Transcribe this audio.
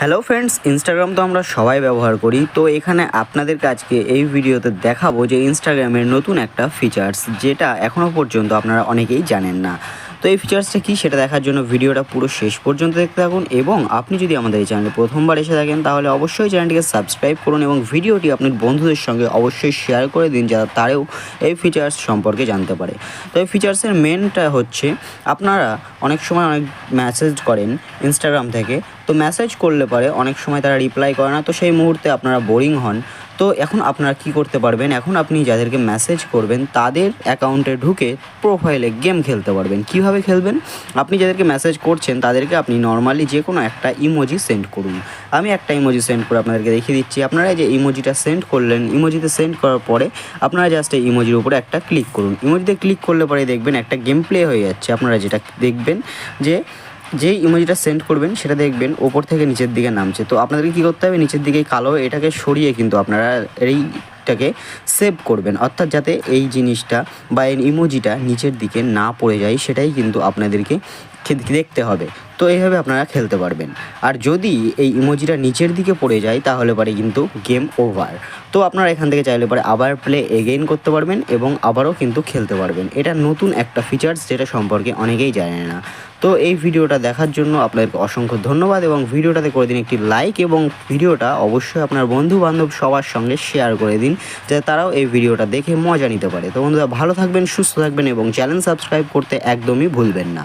Hello friends Instagram তো আমরা সবাই ব্যবহার করি। তো এখানে আপনাদের কাছকে এই ভিডিওতে দেখাবো যে ইনস্টাগ্রামের নতুন একটা ফিচার্স যেটা এখনও পর্যন্ত আপনারা অনেকেই জানেন না। তো এই ফিচার্সটা কী সেটা দেখার জন্য ভিডিওটা পুরো শেষ পর্যন্ত দেখতে থাকুন এবং আপনি যদি আমাদের এই চ্যানেলে প্রথমবার এসে থাকেন, তাহলে অবশ্যই চ্যানেলটিকে সাবস্ক্রাইব করুন এবং ভিডিওটি আপনার বন্ধুদের সঙ্গে অবশ্যই শেয়ার করে দিন যাতে তারাও এই ফিচার্স সম্পর্কে জানতে পারে। তো এই ফিচার্সের মেনটা হচ্ছে, আপনারা অনেক সময় অনেক মেসেজ করেন ইনস্টাগ্রাম থেকে, তো মেসেজ করলে পরে অনেক সময় তারা রিপ্লাই করে না। তো সেই মুহূর্তে আপনারা বোরিং হন। তো এখন আপনারা কি করতে পারবেন? এখন আপনি যাদেরকে মেসেজ করবেন, তাদের অ্যাকাউন্টে ঢুকে প্রোফাইলে গেম খেলতে পারবেন। কীভাবে খেলবেন? আপনি যাদেরকে মেসেজ করছেন, তাদেরকে আপনি নর্মালি যে কোনো একটা ইমোজি সেন্ড করুন। আমি একটা ইমোজি সেন্ড করে আপনাদেরকে দেখিয়ে দিচ্ছি। আপনারা যে ইমোজিটা সেন্ড করলেন ইমোজিতে সেন্ড করার পরে আপনারা জাস্ট এই ইমোজির উপরে একটা ক্লিক করুন। ইমোজিতে ক্লিক করলে পরে দেখবেন একটা গেম প্লে হয়ে যাচ্ছে। আপনারা যেটা দেখবেন যে যেই ইমোজিটা সেন্ড করবেন, সেটা দেখবেন ওপর থেকে নিচের দিকে নামছে। তো আপনাদেরকে কী করতে হবে? নিচের দিকে কালো এটাকে সরিয়ে কিন্তু আপনারা এইটাকে সেভ করবেন। অর্থাৎ যাতে এই জিনিসটা বা এই ইমোজিটা নিচের দিকে না পড়ে যায়, সেটাই কিন্তু আপনাদেরকে দেখতে হবে। তো এইভাবে আপনারা খেলতে পারবেন। আর যদি এই ইমোজিটা নিচের দিকে পড়ে যায়, তাহলে পরে কিন্তু গেম ওভার। তো আপনারা এখান থেকে চাইলে পরে আবার প্লে এগেইন করতে পারবেন এবং আবারও কিন্তু খেলতে পারবেন। এটা নতুন একটা ফিচার্স যেটা সম্পর্কে অনেকেই জানে না। তো এই ভিডিওটা দেখার জন্য আপনাদেরকে অসংখ্য ধন্যবাদ এবং ভিডিওটাতে করে দিন একটি লাইক এবং ভিডিওটা অবশ্যই আপনার বন্ধু বান্ধব সবার সঙ্গে শেয়ার করে দিন, যাতে তারাও এই ভিডিওটা দেখে মজা নিতে পারে। তো বন্ধুরা, ভালো থাকবেন, সুস্থ থাকবেন এবং চ্যানেল সাবস্ক্রাইব করতে একদমই ভুলবেন না।